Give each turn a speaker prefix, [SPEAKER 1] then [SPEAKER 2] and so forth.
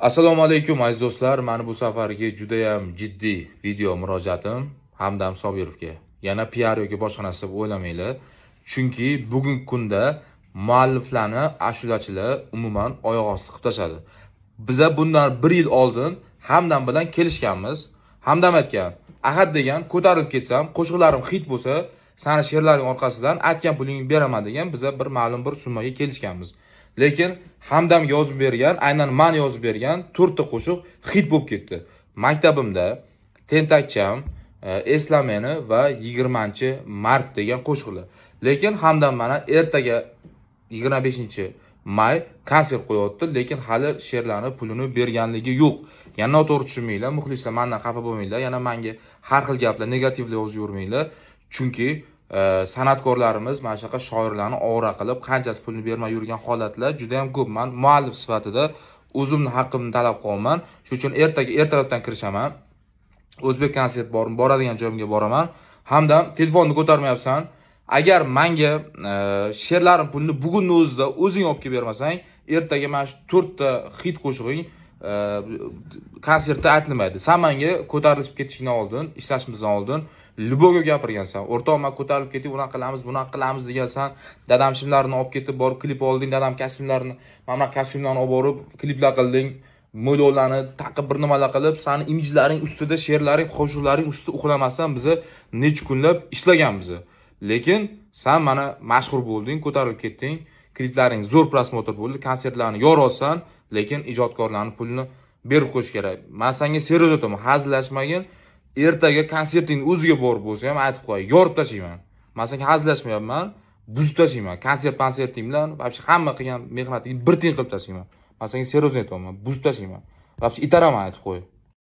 [SPEAKER 1] Assalomu alaykum aziz do'stlar. Mana bu safargi juda ham jiddiy video murojaatim Hamdam Sobirovga. Yana PR yoki boshqa narsa deb o'ylamanglar. Chunki bugungi kunda mualliflarni, ashulachilar umuman oyoq osti qilib tashladi. Biza bundan 1 yil oldin Hamdam bilan kelishganmiz. Hamdam aytgan, "Ahad degan ko'tarilib ketsam, qo'shiqlarim hit bo'lsa, sani she'rlaring orqasidan aytgan pulingni beraman" degan biza bir ma'lum bir summaga kelishganmiz. Lekin Hamdam yozib bergan, aynan men yozib bergan 4 ta qo'shiq hit bo'lib ketdi. Maktabimda Tentakcham, e, Esla meni va 20-mart degan qo'shiqlar. Lekin Hamdam mana ertaga 25 may konsert qo'yapti, lekin hali she'rlarni pulini berganligi yo'q. Yana noto'g'ri tushunmanglar, muxlislar mendan xafa bo'lmanglar, yana menga har xil gaplar, negativlar yozib yurmanglar. Chunki san'atkorlarimiz mana shunaqa shoirlarni ovra qilib, qanchasi pulni bermay yurgan holatlar juda ham ko'p. Men muallif sifatida o'zimni haqqimni talab qilyapman Shuning uchun ertaga ertalabdan kirishaman. O'zbek konsert bor, boradigan joyimga boraman. Hamda telefonni ko'tarmayapsan. Agar menga e, she'rlarim pulni bugunni o'zida o'zing olib kelib bermasang, ertaga mana shu 4 ta hit qo'shig'ing konsertda aytilmaydi. Sen menga ko'tarilib ketishingdan oldin, ishlashimizdan oldin Lubovga gapirgansan. O'rtoq, men ko'tarilib ketib, unaqa qilamiz, bunaqa qilamiz degansan. Dadam shimlarini olib ketib, borib klip olding, dadam kostyumlarini, mana bunaqa kostyumlarni olib borib kliplar qilding. mo'ylovlarni taqib bir nimalar qilib, sani imijlaring ustida she'rlaring, qo'shiqlaring ustida uxlamasdan biza necha kunlab ishlaganmiz. Lekin sen mana mashhur bo'lding, ko'tarilib ketding, kliplaring zo'r prosmotr bo'ldi, konsertlarni yorolsan, lekin ijodkorlarni pulini berib qo'yish kerak. Men senga seriyoz aytaman, hazillashmagin. Ertaga konserting o'ziga borib bo'lsa ham aytib qo'y, yorib tashlayman. Men senga hazillashmayapman, buzib tashlayman. Konsert, konserting bilan вообще hamma qilgan mehnatingni bir tiyin qilib tashlayman. Men senga серьезно aytaman, buzib tashlayman. Вообще itaraman aytib qo'y.